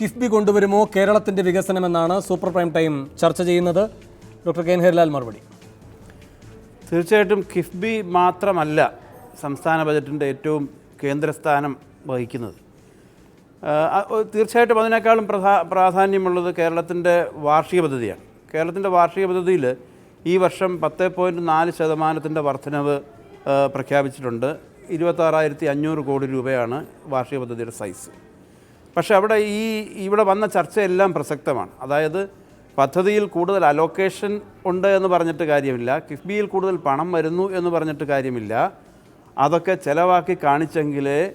കിഫ്ബി കൊണ്ടുവരുമോ കേരളത്തിന്റെ വികസനമെന്നാണ് super prime time ചർച്ച ചെയ്യുന്നത്. ഡോക്ടർ കെ എൻ ഹരിലാൽ മറുപടി. തീർച്ചയായിട്ടും കിഫ്ബി മാത്രമല്ല സംസ്ഥാന ബജറ്റിന്റെ ഏറ്റവും കേന്ദ്രസ്ഥാനം വഹിക്കുന്നത്. തീർച്ചയായിട്ടും അതിനേക്കാളും പ്രധാ പ്രാധാന്യമുള്ളത് കേരളത്തിന്റെ വാർഷിക പദ്ധതിയാണ്. കേരളത്തിന്റെ വാർഷിക പദ്ധതിയിൽ ഈ വർഷം പത്ത് പോയിന്റ് നാല് ശതമാനത്തിന്റെ വർധനവ് പ്രഖ്യാപിച്ചിട്ടുണ്ട്. ഇരുപത്താറായിരത്തി അഞ്ഞൂറ് കോടി രൂപയാണ് വാർഷിക പദ്ധതിയുടെ സൈസ്. പക്ഷേ അവിടെ ഈ ഇവിടെ വന്ന ചർച്ചയെല്ലാം പ്രസക്തമാണ്. അതായത് പദ്ധതിയിൽ കൂടുതൽ അലോക്കേഷൻ ഉണ്ട് എന്ന് പറഞ്ഞിട്ട് കാര്യമില്ല. കിഫ്ബിയിൽ കൂടുതൽ പണം വരുന്നു എന്ന് പറഞ്ഞിട്ട് കാര്യമില്ല. അതൊക്കെ ചിലവാക്കി കാണിച്ചെങ്കിലേ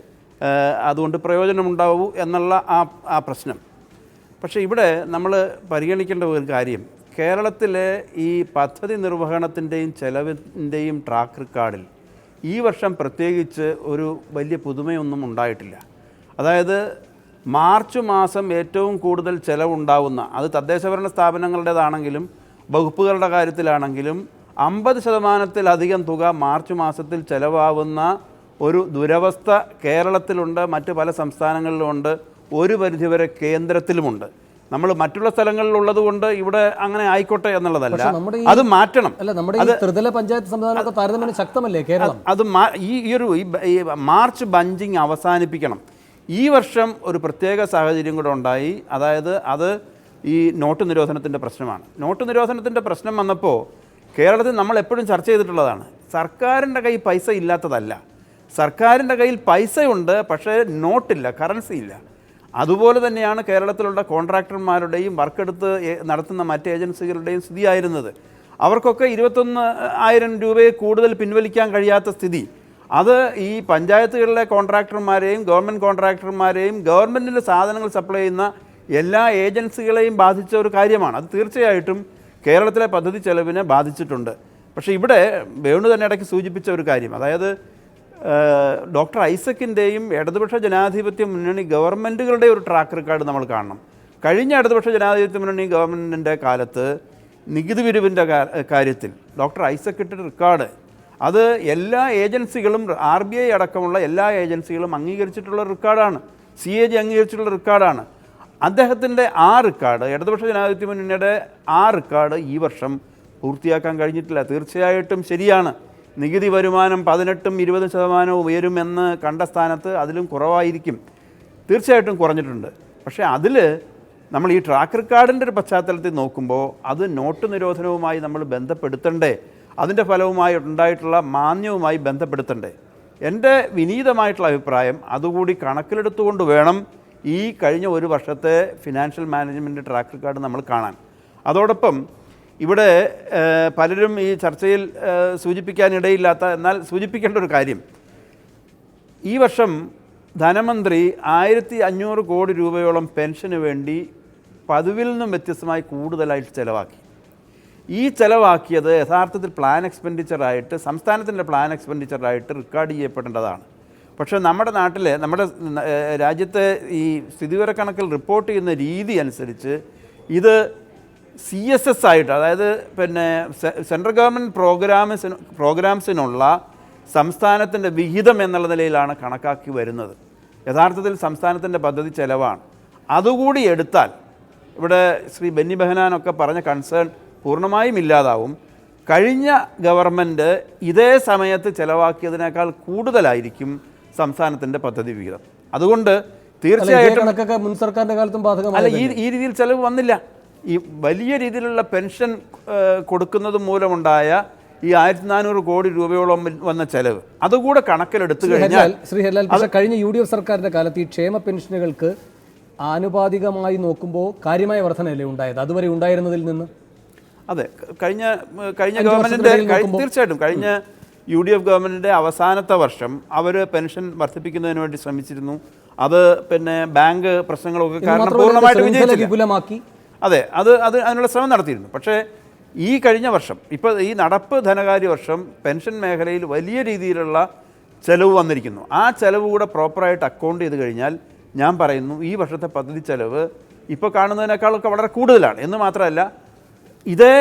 അതുകൊണ്ട് പ്രയോജനമുണ്ടാവൂ എന്നുള്ള ആ ആ പ്രശ്നം. പക്ഷേ ഇവിടെ നമ്മൾ പരിഗണിക്കേണ്ട ഒരു കാര്യം കേരളത്തിലെ ഈ പദ്ധതി നിർവഹണത്തിന്റെയും ചെലവിന്റെയും ട്രാക്ക് റെക്കോർഡിൽ ഈ വർഷം പ്രത്യേകിച്ച് ഒരു വലിയ പുതുമയൊന്നും ഉണ്ടായിട്ടില്ല. അതായത് മാർച്ച് മാസം ഏറ്റവും കൂടുതൽ ചെലവുണ്ടാവുന്ന അത് തദ്ദേശഭരണ സ്ഥാപനങ്ങളുടേതാണെങ്കിലും വകുപ്പുകളുടെ കാര്യത്തിലാണെങ്കിലും അമ്പത് ശതമാനത്തിലധികം തുക മാർച്ച് മാസത്തിൽ ചിലവാകുന്ന ഒരു ദുരവസ്ഥ കേരളത്തിലുണ്ട് മറ്റ് പല സംസ്ഥാനങ്ങളിലുമുണ്ട് ഒരു പരിധിവരെ കേന്ദ്രത്തിലുമുണ്ട്. നമ്മൾ മറ്റുള്ള സ്ഥലങ്ങളിലുള്ളത് കൊണ്ട് ഇവിടെ അങ്ങനെ ആയിക്കോട്ടെ എന്നുള്ളതല്ല. അത് മാറ്റണം. അല്ല നമ്മുടെ ത്രിതല പഞ്ചായത്ത് സംവിധാനമൊക്കെ ശക്തമല്ലേ കേരളം? അത് ഈ ഈ ഒരു ഈ മാർച്ച് ബഞ്ചിങ് അവസാനിപ്പിക്കണം. ഈ വർഷം ഒരു പ്രത്യേക സാഹചര്യം കൂടെ ഉണ്ടായി. അതായത് അത് ഈ നോട്ട് നിരോധനത്തിന്റെ പ്രശ്നമാണ്. നോട്ട് നിരോധനത്തിന്റെ പ്രശ്നം വന്നപ്പോൾ കേരളത്തിൽ നമ്മൾ എപ്പോഴും ചർച്ച ചെയ്തിട്ടുള്ളതാണ്. സർക്കാരിന്റെ കയ്യിൽ പൈസ ഇല്ലാത്തതല്ല. സർക്കാരിന്റെ കയ്യിൽ പൈസയുണ്ട് പക്ഷേ നോട്ടില്ല കറൻസി ഇല്ല. അതുപോലെ തന്നെയാണ് കേരളത്തിലുള്ള കോൺട്രാക്ടർമാരുടെയും വർക്കെടുത്ത് നടത്തുന്ന മറ്റ് ഏജൻസികളുടെയും സ്ഥിതിയായിരുന്നത്. അവർക്കൊക്കെ ഇരുപത്തൊന്ന് ആയിരം രൂപയെ കൂടുതൽ പിൻവലിക്കാൻ കഴിയാത്ത സ്ഥിതി. അത് ഈ പഞ്ചായത്തുകളിലെ കോൺട്രാക്ടർമാരെയും ഗവൺമെന്റ് കോൺട്രാക്ടർമാരെയും ഗവൺമെന്റിന്റെ സാധനങ്ങൾ സപ്ലൈ ചെയ്യുന്ന എല്ലാ ഏജൻസികളെയും ബാധിച്ച ഒരു കാര്യമാണ്. അത് തീർച്ചയായിട്ടും കേരളത്തിലെ പദ്ധതി ചെലവിനെ ബാധിച്ചിട്ടുണ്ട്. പക്ഷേ ഇവിടെ വേണു തന്നെ ഇടയ്ക്ക് സൂചിപ്പിച്ച ഒരു കാര്യം. അതായത് ഡോക്ടർ ഐസക്കിന്റെയും ഇടതുപക്ഷ ജനാധിപത്യ മുന്നണി ഗവൺമെന്റുകളുടെ ഒരു ട്രാക്ക് റെക്കോർഡ് നമ്മൾ കാണണം. കഴിഞ്ഞ ഇടതുപക്ഷ ജനാധിപത്യ മുന്നണി ഗവൺമെന്റിന്റെ കാലത്ത് നികുതി പിരിവിന്റെ കാര്യത്തിൽ ഡോക്ടർ ഐസക് ഇട്ട റെക്കോർഡ് അത് എല്ലാ ഏജൻസികളും ആർ ബി ഐ അടക്കമുള്ള എല്ലാ ഏജൻസികളും അംഗീകരിച്ചിട്ടുള്ള റെക്കോർഡാണ് സി എ ജി അംഗീകരിച്ചിട്ടുള്ള റെക്കോർഡാണ് അദ്ദേഹത്തിന്റെ ആ റെക്കോർഡ് ഇടതുപക്ഷ ജനാധിപത്യ മുന്നണിയുടെ ആ റെക്കോർഡ് ഈ വർഷം പൂർത്തിയാക്കാൻ കഴിഞ്ഞിട്ടില്ല. തീർച്ചയായിട്ടും ശരിയാണ്. നികുതി വരുമാനം പതിനെട്ടും ഇരുപതും ശതമാനവും ഉയരുമെന്ന് കണ്ട സ്ഥാനത്ത് അതിലും കുറവായിരിക്കും. തീർച്ചയായിട്ടും കുറഞ്ഞിട്ടുണ്ട്. പക്ഷേ അതിൽ നമ്മൾ ഈ ട്രാക്ക് റെക്കോർഡിന്റെ ഒരു പശ്ചാത്തലത്തിൽ നോക്കുമ്പോൾ അത് നോട്ട് നിരോധനവുമായി നമ്മൾ ബന്ധപ്പെടുത്തണ്ടേ? അതിന്റെ ഫലവുമായി ഉണ്ടായിട്ടുള്ള മാന്യവുമായി ബന്ധപ്പെടുത്തണ്ടേ? എന്റെ വിനീതമായിട്ടുള്ള അഭിപ്രായം അതുകൂടി കണക്കിലെടുത്തുകൊണ്ട് വേണം ഈ കഴിഞ്ഞ ഒരു വർഷത്തെ ഫിനാൻഷ്യൽ മാനേജ്മെന്റ് ട്രാക്ക് റെക്കോർഡ് നമ്മൾ കാണാൻ. അതോടൊപ്പം ഇവിടെ പലരും ഈ ചർച്ചയിൽ സൂചിപ്പിക്കാനിടയില്ലാത്ത എന്നാൽ സൂചിപ്പിക്കേണ്ട ഒരു കാര്യം. ഈ വർഷം ധനമന്ത്രി ആയിരത്തി അഞ്ഞൂറ് കോടി രൂപയോളം പെൻഷന് വേണ്ടി പതിവിൽ നിന്നും വ്യത്യസ്തമായി കൂടുതലായിട്ട് ചിലവാക്കി. ഈ ചിലവാക്കിയത് യഥാർത്ഥത്തിൽ പ്ലാൻ എക്സ്പെൻഡിച്ചറായിട്ട് സംസ്ഥാനത്തിന്റെ പ്ലാൻ എക്സ്പെൻഡിച്ചറായിട്ട് റെക്കോർഡ് ചെയ്യപ്പെടേണ്ടതാണ്. പക്ഷേ നമ്മുടെ നാട്ടിലെ നമ്മുടെ രാജ്യത്തെ ഈ സ്ഥിതിവിവരക്കണക്കിൽ റിപ്പോർട്ട് ചെയ്യുന്ന രീതി അനുസരിച്ച് ഇത് സി എസ് എസ് ആയിട്ട് അതായത് പിന്നെ സെൻട്രൽ ഗവൺമെന്റ് പ്രോഗ്രാംസിന് പ്രോഗ്രാംസിനുള്ള സംസ്ഥാനത്തിന്റെ വിഹിതം എന്നുള്ള നിലയിലാണ് കണക്കാക്കി വരുന്നത്. യഥാർത്ഥത്തിൽ സംസ്ഥാനത്തിന്റെ പദ്ധതി ചെലവാണ്. അതുകൂടി എടുത്താൽ ഇവിടെ ശ്രീ ബെന്നി ബെഹനാനൊക്കെ പറഞ്ഞ കൺസേൺ പൂർണമായും ഇല്ലാതാവും. കഴിഞ്ഞ ഗവൺമെന്റ് ഇതേ സമയത്ത് ചെലവാക്കിയതിനേക്കാൾ കൂടുതലായിരിക്കും സംസ്ഥാനത്തിന്റെ പദ്ധതി വിഹിതം. അതുകൊണ്ട് തീർച്ചയായിട്ടും മുൻ കാലത്തും ഈ രീതിയിൽ ചെലവ് വന്നില്ല. ഈ വലിയ രീതിയിലുള്ള പെൻഷൻ കൊടുക്കുന്നത് മൂലമുണ്ടായ ഈ ആയിരത്തി നാനൂറ് കോടി രൂപയോളം വന്ന ചെലവ്. അതുകൂടെ കണക്കിലെടുത്തു കഴിഞ്ഞാൽ ശ്രീ ഹരിലാൽ പക്ഷേ കഴിഞ്ഞ യു ഡി എഫ് സർക്കാരിന്റെ കാലത്ത് ഈ ക്ഷേമ പെൻഷനുകൾക്ക് ആനുപാതികമായി നോക്കുമ്പോൾ കാര്യമായ വർധനയല്ലേ ഉണ്ടായത്? അതുവരെ ഉണ്ടായിരുന്നതിൽ നിന്ന്? അതെ. കഴിഞ്ഞ കഴിഞ്ഞ ഗവൺമെന്റിന്റെ തീർച്ചയായിട്ടും കഴിഞ്ഞ യു ഡി എഫ് ഗവൺമെന്റിന്റെ അവസാനത്തെ വർഷം അവർ പെൻഷൻ വർദ്ധിപ്പിക്കുന്നതിന് വേണ്ടി ശ്രമിച്ചിരുന്നു. അത് പിന്നെ ബാങ്ക് പ്രശ്നങ്ങളൊക്കെ കാരണം പൂർണമായിട്ട് അതെ അത് അത് അതിനുള്ള ശ്രമം നടത്തിയിരുന്നു. പക്ഷേ ഈ കഴിഞ്ഞ വർഷം ഇപ്പോൾ ഈ നടപ്പ് ധനകാര്യ വർഷം പെൻഷൻ മേഖലയിൽ വലിയ രീതിയിലുള്ള ചെലവ് വന്നിരിക്കുന്നു. ആ ചെലവ് കൂടെ പ്രോപ്പറായിട്ട് അക്കൗണ്ട് ചെയ്ത് കഴിഞ്ഞാൽ ഞാൻ പറയുന്നു ഈ വർഷത്തെ പദ്ധതി ചെലവ് ഇപ്പോൾ കാണുന്നതിനേക്കാളൊക്കെ വളരെ കൂടുതലാണ്. എന്ന് മാത്രമല്ല ഇതേ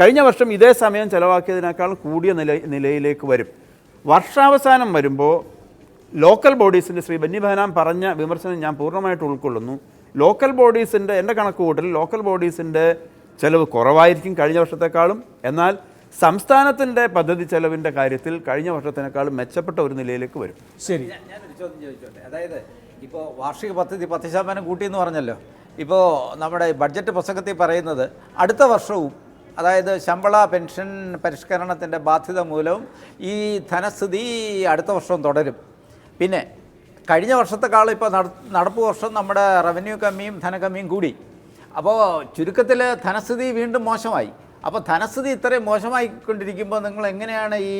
കഴിഞ്ഞ വർഷം ഇതേ സമയം ചിലവാക്കിയതിനേക്കാൾ കൂടിയ നില നിലയിലേക്ക് വരും. വർഷാവസാനം വരുമ്പോൾ ലോക്കൽ ബോഡീസിന്റെ ശ്രീ ബന്നി ബഹനാം പറഞ്ഞ വിമർശനം ഞാൻ പൂർണമായിട്ട് ഉൾക്കൊള്ളുന്നു. ലോക്കൽ ബോഡീസിന്റെ എന്റെ കണക്ക് കൂട്ടൽ ലോക്കൽ ബോഡീസിന്റെ ചിലവ് കുറവായിരിക്കും കഴിഞ്ഞ വർഷത്തെക്കാളും. എന്നാൽ സംസ്ഥാനത്തിന്റെ പദ്ധതി ചെലവിന്റെ കാര്യത്തിൽ കഴിഞ്ഞ വർഷത്തിനേക്കാളും മെച്ചപ്പെട്ട ഒരു നിലയിലേക്ക് വരും. ശരി. ഞാൻ- ഞാനൊരു ചോദ്യം ചോദിച്ചോട്ടെ. അതായത് ഇപ്പോൾ വാർഷിക പദ്ധതി പത്ത് ശതമാനം കൂട്ടിയെന്ന് പറഞ്ഞല്ലോ. ഇപ്പോൾ നമ്മുടെ ബഡ്ജറ്റ് പുസ്തകത്തിൽ പറയുന്നത് അടുത്ത വർഷവും അതായത് ശമ്പള പെൻഷൻ പരിഷ്കരണത്തിന്റെ ബാധ്യത മൂലവും ഈ ധനസ്ഥിതി അടുത്ത വർഷവും തുടരും. പിന്നെ കഴിഞ്ഞ വർഷത്തെക്കാളും ഇപ്പോൾ നടപ്പ് വർഷം നമ്മുടെ റവന്യൂ കമ്മിയും ധനകമ്മിയും കൂടി. അപ്പോൾ ചുരുക്കത്തിൽ ധനസ്ഥിതി വീണ്ടും മോശമായി. അപ്പോൾ ധനസ്ഥിതി ഇത്രയും മോശമായിക്കൊണ്ടിരിക്കുമ്പോൾ നിങ്ങൾ എങ്ങനെയാണ് ഈ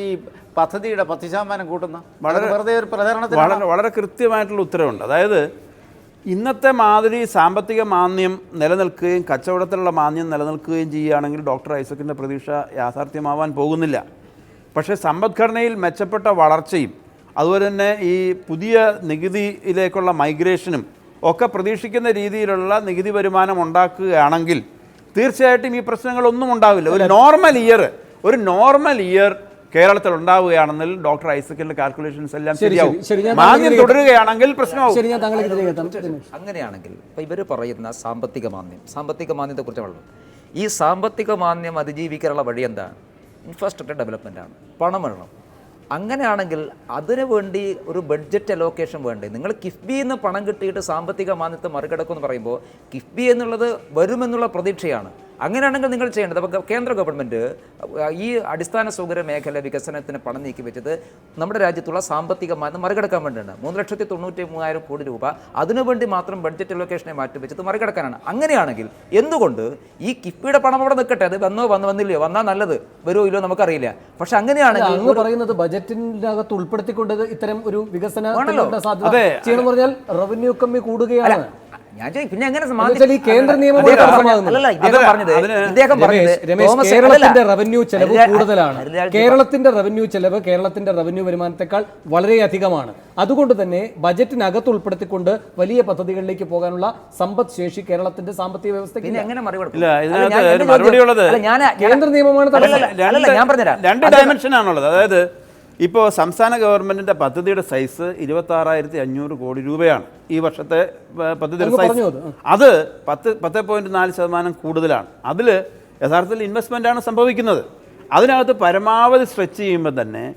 പദ്ധതിയുടെ പത്ത് ശതമാനം കൂട്ടുന്നത്? വളരെ വെറുതെ ഒരു പ്രചാരണത്തിൽ വളരെ വളരെ കൃത്യമായിട്ടുള്ള ഉത്തരവുണ്ട്. അതായത് ഇന്നത്തെ മാതിരി സാമ്പത്തിക മാന്യം നിലനിൽക്കുകയും കച്ചവടത്തിലുള്ള മാന്യം നിലനിൽക്കുകയും ചെയ്യുകയാണെങ്കിൽ ഡോക്ടർ ഐസക്കിന്റെ പ്രതീക്ഷ യാഥാർത്ഥ്യമാവാൻ പോകുന്നില്ല. പക്ഷേ സമ്പദ്ഘടനയിൽ മെച്ചപ്പെട്ട വളർച്ചയും അതുപോലെ തന്നെ ഈ പുതിയ നികുതിയിലേക്കുള്ള മൈഗ്രേഷനും ഒക്കെ പ്രതീക്ഷിക്കുന്ന രീതിയിലുള്ള നികുതി വരുമാനം ഉണ്ടാക്കുകയാണെങ്കിൽ തീർച്ചയായിട്ടും ഈ പ്രശ്നങ്ങളൊന്നും ഉണ്ടാവില്ല. ഒരു നോർമൽ ഇയർ ഒരു നോർമൽ ഇയർ കേരളത്തിൽ ഉണ്ടാവുകയാണെങ്കിൽ ഡോക്ടർ ഐസക്കിന്റെ കാൽക്കുലേഷൻസ് എല്ലാം ശരി, ശരിയാവും. തുടരുകയാണെങ്കിൽ പ്രശ്നമാവും. അങ്ങനെയാണെങ്കിൽ ഇവർ പറയുന്ന സാമ്പത്തിക മാന്യം സാമ്പത്തിക മാന്ദ്യത്തെക്കുറിച്ചാണല്ലോ ഈ സാമ്പത്തിക മാന്യം അതിജീവിക്കാനുള്ള വഴി എന്താണ്? ഇൻഫ്രാസ്ട്രക്ചർ ഡെവലപ്മെന്റ് ആണ്. പണം വേണം. അങ്ങനെയാണെങ്കിൽ അതിനു വേണ്ടി ഒരു ബഡ്ജറ്റ് അലോക്കേഷൻ വേണ്ടേ? നിങ്ങൾ കിഫ്ബി എന്ന് പണം കിട്ടിയിട്ട് സാമ്പത്തിക മാന്ദ്യത്തെ മറികടക്കും എന്ന് പറയുമ്പോൾ കിഫ്ബി എന്നുള്ളത് വരുമെന്നുള്ള പ്രതീക്ഷയാണ്. അങ്ങനെയാണെങ്കിൽ നിങ്ങൾ ചെയ്യേണ്ടത് അപ്പോൾ കേന്ദ്ര ഗവൺമെന്റ് ഈ അടിസ്ഥാന സൗകര്യ മേഖല വികസനത്തിന് പണം നീക്കി വെച്ചത് നമ്മുടെ രാജ്യത്തുള്ള സാമ്പത്തിക മാറ്റം മറികടക്കാൻ വേണ്ടിയാണ്. മൂന്ന് ലക്ഷത്തി തൊണ്ണൂറ്റി മൂവായിരം കോടി രൂപ അതിനുവേണ്ടി മാത്രം ബഡ്ജറ്റ് ലൊക്കേഷനെ മാറ്റി വെച്ചത് മറികടക്കാനാണ്. അങ്ങനെയാണെങ്കിൽ എന്തുകൊണ്ട് ഈ കിഫ്ബിയുടെ പണം അവിടെ നിൽക്കട്ടെ? അത് വന്നോ വന്ന് വന്നില്ലയോ? വന്നാൽ നല്ലത് വരുമോ ഇല്ലയോ നമുക്കറിയില്ല. പക്ഷെ അങ്ങനെയാണെങ്കിൽ അങ്ങ് പറയുന്നത് ബജറ്റിനകത്ത് ഉൾപ്പെടുത്തിക്കൊണ്ട് ഇത്തരം ഒരു വികസന. സാധ്യത. പറഞ്ഞാൽ റവന്യൂ കമ്മി കൂടുകയാണ്. ഞാൻ ചോദിക്കും, പിന്നെ എങ്ങനെ ഈ കേന്ദ്ര നിയമം. അല്ലല്ല, ഇദ്ദേഹം പറഞ്ഞത് ഇദ്ദേഹം പറഞ്ഞത് കേരളത്തിന്റെ റവന്യൂ ചെലവ് കൂടുതലാണ്. കേരളത്തിന്റെ റവന്യൂ ചെലവ് കേരളത്തിന്റെ റവന്യൂ വരുമാനത്തെക്കാൾ വളരെ അധികമാണ്. അതുകൊണ്ട് തന്നെ ബജറ്റിനകത്ത് ഉൾപ്പെടുത്തിക്കൊണ്ട് വലിയ പദ്ധതികളിലേക്ക് പോകാനുള്ള സമ്പദ് ശേഷി കേരളത്തിന്റെ സാമ്പത്തിക വ്യവസ്ഥയ്ക്ക് എങ്ങനെ മറുപടി കേന്ദ്ര നിയമമാണ്. ഞാൻ പറഞ്ഞുതരാം. രണ്ട് ഡയമെൻഷൻ ആണുള്ളത്. അതായത് ഇപ്പോൾ സംസ്ഥാന ഗവൺമെന്റിന്റെ പദ്ധതിയുടെ സൈസ് ഇരുപത്തി ആറായിരത്തി അഞ്ഞൂറ് കോടി രൂപയാണ്. ഈ വർഷത്തെ പദ്ധതിയുടെ സൈസ്. അത്. പത്ത് പത്ത് പോയിന്റ് നാല് ശതമാനം കൂടുതലാണ്. അതിൽ യഥാർത്ഥത്തിൽ ഇൻവെസ്റ്റ്മെന്റ് ആണ് സംഭവിക്കുന്നത്. അതിനകത്ത് പരമാവധി സ്ട്രെച്ച് ചെയ്യുമ്പോൾ തന്നെ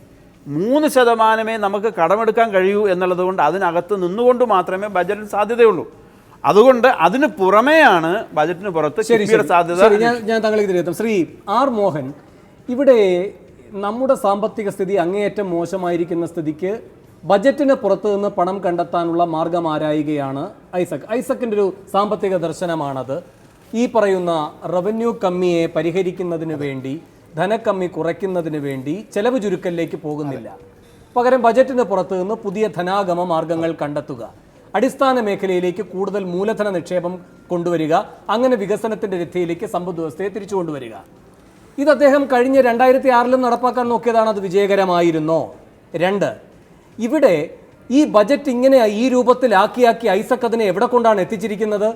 മൂന്ന് ശതമാനമേ നമുക്ക് കടമെടുക്കാൻ കഴിയൂ എന്നുള്ളതുകൊണ്ട് അതിനകത്ത് നിന്നുകൊണ്ട് മാത്രമേ ബജറ്റിന് സാധ്യതയുള്ളൂ. അതുകൊണ്ട് അതിന് പുറമെയാണ് ബജറ്റിന് പുറത്ത്. സാധ്യത ഞാൻ ഞാൻ താങ്കളേക്ക് ശ്രീ ആർ മോഹൻ ഇവിടെ നമ്മുടെ സാമ്പത്തിക സ്ഥിതി അങ്ങേയറ്റം മോശമായിരിക്കുന്ന സ്ഥിതിക്ക് ബജറ്റിന് പുറത്തു നിന്ന് പണം കണ്ടെത്താനുള്ള മാർഗം ആരായുകയാണ് ഐസക്. ഐസക്കിന്റെ ഒരു സാമ്പത്തിക ദർശനമാണത്. ഈ പറയുന്ന റവന്യൂ കമ്മിയെ പരിഹരിക്കുന്നതിന് വേണ്ടി ധനക്കമ്മി കുറയ്ക്കുന്നതിന് വേണ്ടി ചെലവ് ചുരുക്കലിലേക്ക് പോകുന്നില്ല. പകരം ബജറ്റിന് പുറത്തു നിന്ന് പുതിയ ധനാഗമ മാർഗങ്ങൾ കണ്ടെത്തുക. അടിസ്ഥാന മേഖലയിലേക്ക് കൂടുതൽ മൂലധന നിക്ഷേപം കൊണ്ടുവരിക. അങ്ങനെ വികസനത്തിന്റെ രഥയിലേക്ക് സമ്പദ് വ്യവസ്ഥയെ ഇത് അദ്ദേഹം കഴിഞ്ഞ രണ്ടായിരത്തി ആറിലും നടപ്പാക്കാൻ നോക്കിയതാണ് അത് വിജയകരമായിരുന്നോ? രണ്ട് ഇവിടെ ഈ ബജറ്റ് ഇങ്ങനെ ഈ രൂപത്തിലാക്കിയാക്കി ഐസക് അതിനെ എവിടെ കൊണ്ടാണ് എത്തിച്ചിരിക്കുന്നത്?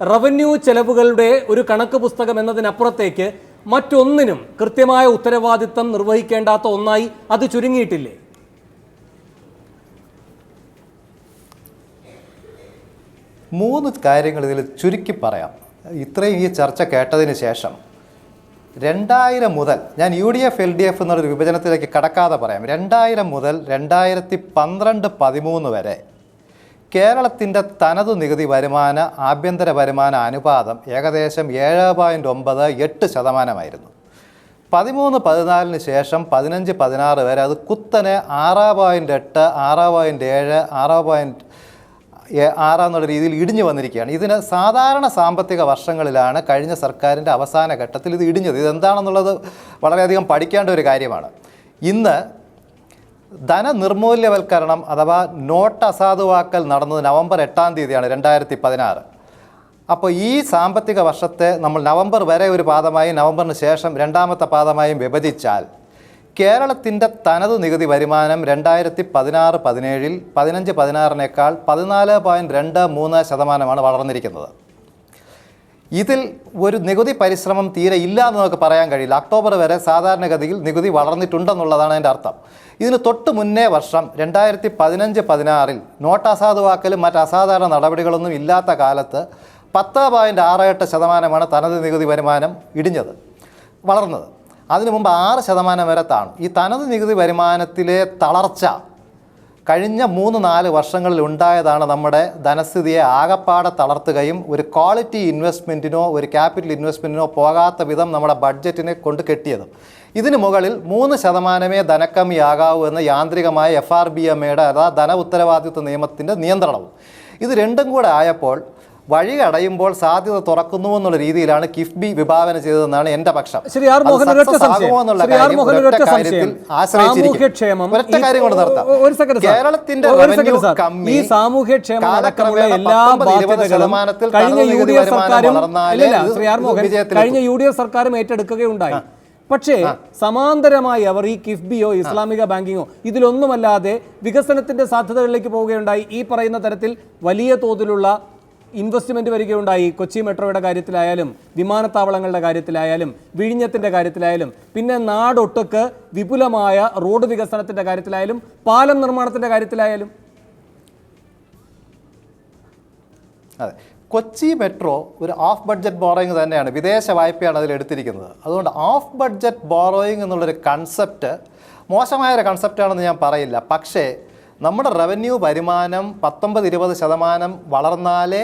റവന്യൂ ചെലവുകളുടെ ഒരു കണക്ക് പുസ്തകം എന്നതിനപ്പുറത്തേക്ക് മറ്റൊന്നിനും കൃത്യമായ ഉത്തരവാദിത്തം നിർവഹിക്കേണ്ടാത്ത ഒന്നായി അത് ചുരുങ്ങിയിട്ടില്ലേ? മൂന്ന് കാര്യങ്ങൾ ഇതിൽ ചുരുക്കി പറയാം. ഇത്രയും ഈ ചർച്ച കേട്ടതിന് ശേഷം രണ്ടായിരം മുതൽ ഞാൻ U D F L D F എന്നൊരു വിഭജനത്തിലേക്ക് കടക്കാതെ പറയാം. രണ്ടായിരം മുതൽ രണ്ടായിരത്തി പന്ത്രണ്ട് പതിമൂന്ന് വരെ കേരളത്തിന്റെ തനതു നികുതി വരുമാന ആഭ്യന്തര വരുമാന അനുപാതം ഏകദേശം ഏഴ് പോയിന്റ് ഒമ്പത് എട്ട് ശതമാനമായിരുന്നു. പതിമൂന്ന് പതിനാലിന് ശേഷം പതിനഞ്ച് പതിനാറ് വരെ അത് കുത്തനെ ആറ് പോയിന്റ് എട്ട് ആറ് പോയിന്റ് ഏഴ് ആറ് പോയിന്റ് ആറാന്നുള്ള രീതിയിൽ ഇടിഞ്ഞു വന്നിരിക്കുകയാണ്. ഇതിന് സാധാരണ സാമ്പത്തിക വർഷങ്ങളിലാണ് കഴിഞ്ഞ സർക്കാരിന്റെ അവസാന ഘട്ടത്തിൽ ഇത് ഇടിഞ്ഞത്. ഇതെന്താണെന്നുള്ളത് വളരെയധികം പഠിക്കേണ്ട ഒരു കാര്യമാണ്. ഇന്ന് ധനനിർമൂല്യവൽക്കരണം അഥവാ നോട്ട് അസാധുവാക്കൽ നടന്നത് നവംബർ എട്ടാം തീയതിയാണ് രണ്ടായിരത്തി പതിനാറ് അപ്പോൾ ഈ സാമ്പത്തിക വർഷത്തെ നമ്മൾ നവംബർ വരെ ഒരു പാദമായും നവംബറിന് ശേഷം രണ്ടാമത്തെ പാദമായും വിഭജിച്ചാൽ കേരളത്തിന്റെ തനത് നികുതി വരുമാനം രണ്ടായിരത്തി പതിനാറ് പതിനേഴിൽ പതിനഞ്ച് പതിനാറിനേക്കാൾ പതിനാല് പോയിന്റ് രണ്ട് മൂന്ന് ശതമാനമാണ് വളർന്നിരിക്കുന്നത്. ഇതിൽ ഒരു നികുതി പരിശ്രമം തീരെ ഇല്ല എന്ന് നമുക്ക് പറയാൻ കഴിയില്ല. ഒക്ടോബർ വരെ സാധാരണഗതിയിൽ നികുതി വളർന്നിട്ടുണ്ടെന്നുള്ളതാണ് അതിന്റെ അർത്ഥം. ഇതിന് തൊട്ട് മുന്നേ വർഷം രണ്ടായിരത്തി പതിനഞ്ച് പതിനാറിൽ നോട്ട് അസാധുവാക്കലും മറ്റ് അസാധാരണ നടപടികളൊന്നും ഇല്ലാത്ത കാലത്ത് പത്ത് പോയിന്റ് ആറ് എട്ട് ശതമാനമാണ് തനത് നികുതി വരുമാനം ഇടിഞ്ഞത് വളർന്നത്. അതിനു മുമ്പ് ആറ് ശതമാനം വരെ താണു. ഈ തനത് നികുതി വരുമാനത്തിലെ തളർച്ച കഴിഞ്ഞ മൂന്ന് നാല് വർഷങ്ങളിൽ ഉണ്ടായതാണ് നമ്മുടെ ധനസ്ഥിതിയെ ആകപ്പാടെ തളർത്തുകയും ഒരു ക്വാളിറ്റി ഇൻവെസ്റ്റ്മെന്റിനോ ഒരു ക്യാപിറ്റൽ ഇൻവെസ്റ്റ്മെന്റിനോ പോകാത്ത വിധം നമ്മുടെ ബഡ്ജറ്റിനെ കൊണ്ട് കെട്ടിയതും. ഇതിന് മുകളിൽ മൂന്ന് ശതമാനമേ ധനക്കമ്മിയാകാവൂ എന്ന യാന്ത്രികമായ എഫ് ആർ ബി എം എയുടെ അതാ ധന ഉത്തരവാദിത്വ നിയമത്തിന്റെ നിയന്ത്രണവും. ഇത് രണ്ടും കൂടെ ആയപ്പോൾ വഴി അടയുമ്പോൾ സാധ്യത തുറക്കുന്നു എന്നുള്ള രീതിയിലാണ് കിഫ്ബി വിഭാവന ചെയ്തതെന്നാണ് എന്റെ പക്ഷം. ശ്രീ ആർ മോഹൻ ഒരൊറ്റ success സംശയം. ആകുമോ എന്നുള്ള ശ്രീ ആർ കാര്യം മോഹൻ ഒരൊറ്റ ഒരൊറ്റ കാര്യത്തിൽ സംശയം ആശ്രയിച്ചിരിക്കും. സാമൂഹ്യക്ഷേമം ഒരൊറ്റ കാര്യം കൊണ്ട് നിർത്താം. ഒ- ഒരു കേരളത്തിന്റെ ഒരു revenue സെക്കൻഡ് സാർ. കമ്മി ഈ സാമൂഹ്യക്ഷേമം അടക്കമുള്ള എല്ലാ 19 ശതമാനത്തിൽ കഴിഞ്ഞ തനത് യു ഡി എഫ് സർക്കാരും വളർന്നാലേ ഇല്ലില്ല ഇത് ശ്രീ ആർ മോഹൻ വിജയത്തിലെത്തും. കഴിഞ്ഞ യു ഡി എഫ് സർക്കാരും ഏറ്റെടുക്കുകയുണ്ടായി. പക്ഷേ സമാന്തരമായി അവർ ഈ കിഫ്ബിയോ ഇസ്ലാമിക ബാങ്കിങ്ങോ ഇതിലൊന്നുമല്ലാതെ വികസനത്തിന്റെ സാധ്യതകളിലേക്ക് പോവുകയുണ്ടായി. ഈ പറയുന്ന തരത്തിൽ വലിയ തോതിലുള്ള ഇൻവെസ്റ്റ്മെന്റ് വരികയുണ്ടായി. കൊച്ചി മെട്രോയുടെ കാര്യത്തിലായാലും വിമാനത്താവളങ്ങളുടെ കാര്യത്തിലായാലും വിഴിഞ്ഞത്തിന്റെ കാര്യത്തിലായാലും പിന്നെ നാടൊട്ടുക്ക് വിപുലമായ റോഡ് വികസനത്തിന്റെ കാര്യത്തിലായാലും പാലം നിർമ്മാണത്തിന്റെ കാര്യത്തിലായാലും. അതെ. കൊച്ചി മെട്രോ ഒരു ഹാഫ് ബഡ്ജറ്റ് ബോറോയിങ് തന്നെയാണ്. വിദേശ വായ്പയാണ് അതിൽ എടുത്തിരിക്കുന്നത്. അതുകൊണ്ട് ഹാഫ് ബഡ്ജറ്റ് ബോറോയിങ് എന്നുള്ളൊരു കൺസെപ്റ്റ് മോശമായൊരു കൺസെപ്റ്റാണെന്ന് ഞാൻ പറയില്ല. പക്ഷേ നമ്മുടെ റവന്യൂ വരുമാനം പത്തൊമ്പത് ഇരുപത് ശതമാനം വളർന്നാലേ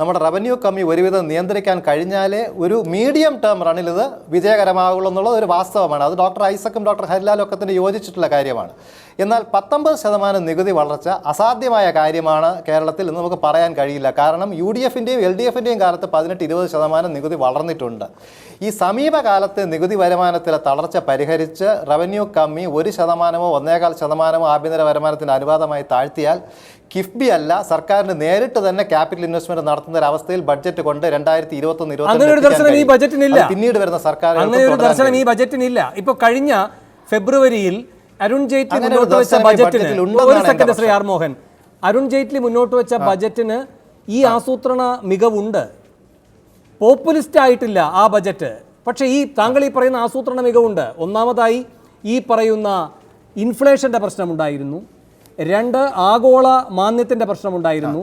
നമ്മുടെ റവന്യൂ കമ്മി ഒരുവിധം നിയന്ത്രിക്കാൻ കഴിഞ്ഞാലേ ഒരു മീഡിയം ടേം റണ്ണിൽ ഇത് വിജയകരമാകുള്ളൂ എന്നുള്ളത് ഒരു വാസ്തവമാണ്. അത് ഡോക്ടർ ഐസക്കും ഡോക്ടർ ഹരിലാലും ഒക്കെ തന്നെ യോജിച്ചിട്ടുള്ള കാര്യമാണ്. എന്നാൽ പത്തൊമ്പത് ശതമാനം നികുതി വളർച്ച അസാധ്യമായ കാര്യമാണ് കേരളത്തിൽ എന്ന് നമുക്ക് പറയാൻ കഴിയില്ല. കാരണം യു ഡി എഫിന്റെയും എൽ ഡി എഫിന്റെയും കാലത്ത് പതിനെട്ട് ഇരുപത് ശതമാനം നികുതി വളർന്നിട്ടുണ്ട്. ഈ സമീപകാലത്ത് നികുതി വരുമാനത്തിലെ തളർച്ച പരിഹരിച്ച് റവന്യൂ കമ്മി ഒരു ശതമാനമോ ഒന്നേകാൽ ശതമാനമോ ആഭ്യന്തര വരുമാനത്തിന് അനുപാതമായി താഴ്ത്തിയാൽ കിഫ്ബി അല്ല സർക്കാരിന് നേരിട്ട് തന്നെ ക്യാപിറ്റൽ ഇൻവെസ്റ്റ്മെന്റ് നടത്തുന്ന ഒരു അവസ്ഥയിൽ ബഡ്ജറ്റ് കൊണ്ട് രണ്ടായിരത്തി ഇരുപത്തി ഈ ബജറ്റിനില്ല. പിന്നീട് വരുന്ന സർക്കാർ അങ്ങനെ ഒരു ദർശനം ഈ ബജറ്റിനില്ല ഇപ്പൊ കഴിഞ്ഞ ഫെബ്രുവരിയിൽ അരുൺ ജെയ്റ്റ്ലി മുന്നോട്ട് വെച്ച ബജറ്റിന് ഒരു സെക്കൻഡ് ശ്രീ ആർ മോഹൻ അരുൺ ജെയ്റ്റ്ലി മുന്നോട്ട് വെച്ച ബജറ്റിന് ഈ ആസൂത്രണ മികവുണ്ട്. പോപ്പുലിസ്റ്റ് ആയിട്ടില്ല ആ ബജറ്റ് പക്ഷേ ഈ താങ്കൾ ഈ പറയുന്ന ആസൂത്രണ മികവുണ്ട്. ഒന്നാമതായി ഈ പറയുന്ന ഇൻഫ്ലേഷന്റെ പ്രശ്നമുണ്ടായിരുന്നു. രണ്ട് ആഗോള മാന്യത്തിന്റെ പ്രശ്നമുണ്ടായിരുന്നു.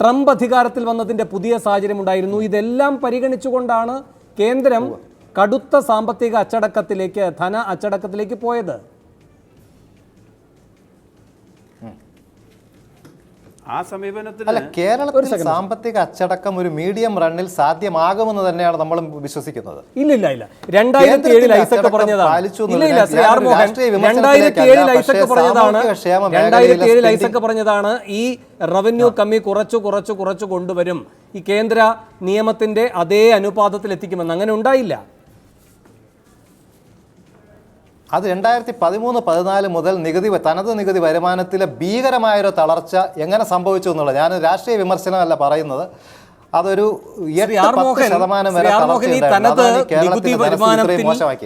ട്രംപ് അധികാരത്തിൽ വന്നതിന്റെ പുതിയ സാഹചര്യം ഉണ്ടായിരുന്നു ഇതെല്ലാം പരിഗണിച്ചുകൊണ്ടാണ് കേന്ദ്രം കടുത്ത സാമ്പത്തിക അച്ചടക്കത്തിലേക്ക് ധന അച്ചടക്കത്തിലേക്ക് പോയത്. ആ സമീപനത്തിൽ അല്ല കേരളത്തിൽ സാമ്പത്തിക അച്ചടക്കം ഒരു മീഡിയം റണ്ണിൽ സാധ്യമാകുമെന്ന് തന്നെയാണ് നമ്മൾ വിശ്വസിക്കുന്നത്. ഇല്ല ഇല്ല. രണ്ടായിരത്തി ഏഴിൽ ഐസക് പറഞ്ഞതാണ്. ഇല്ല ഇല്ല ശ്രീ ആർ മോഹൻ രണ്ടായിരത്തി ഏഴിൽ ഐസക് പറഞ്ഞതാണ് രണ്ടായിരത്തി ഏഴിൽ ഐസക് പറഞ്ഞതാണ് ഈ റവന്യൂ കമ്മി കുറച്ചു കുറച്ചു കുറച്ചു കൊണ്ടുവരും. ഈ കേന്ദ്ര നിയമത്തിന്റെ അതേ അനുപാതത്തിൽ എത്തിക്കുമെന്ന് അങ്ങനെ ഉണ്ടായില്ല. അത് രണ്ടായിരത്തി പതിമൂന്ന് പതിനാല് മുതൽ നികുതി തനത് നികുതി വരുമാനത്തിലെ ഭീകരമായൊരു തളർച്ച എങ്ങനെ സംഭവിച്ചു എന്നുള്ളത്. ഞാൻ രാഷ്ട്രീയ വിമർശനമല്ല പറയുന്നത്. അതൊരു ശതമാനം വരെ തനത് നികുതി വരുമാനത്തിൽ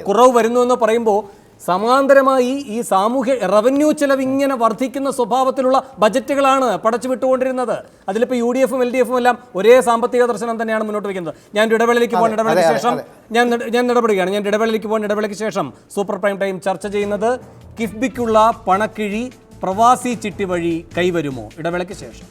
കുറവ് വരുന്നു എന്ന് പറയുമ്പോൾ സമാന്തരമായി ഈ സാമൂഹ്യ റവന്യൂ ചെലവ് ഇങ്ങനെ വർദ്ധിക്കുന്ന സ്വഭാവത്തിലുള്ള ബജറ്റുകളാണ് പടച്ചു വിട്ടുകൊണ്ടിരുന്നത് അതിലിപ്പോൾ യു ഡി എഫും എൽ ഡി എഫും എല്ലാം ഒരേ സാമ്പത്തിക ദർശനം തന്നെയാണ് മുന്നോട്ട് വയ്ക്കുന്നത് ഞാൻ ഇടവേളയിലേക്ക് പോകാൻ ഇടവേളയ്ക്ക് ശേഷം ഞാൻ ഞാൻ ഇടപെടുകയാണ് ഞാൻ ഇടവേളയിലേക്ക് പോകാൻ ഇടവേളയ്ക്ക് ശേഷം സൂപ്പർ പ്രൈം ടൈം ചർച്ച ചെയ്യുന്നത് കിഫ്ബിക്കുള്ള പണക്കിഴി പ്രവാസി ചിട്ടി വഴി കൈവരുമോ? ഇടവേളയ്ക്ക് ശേഷം.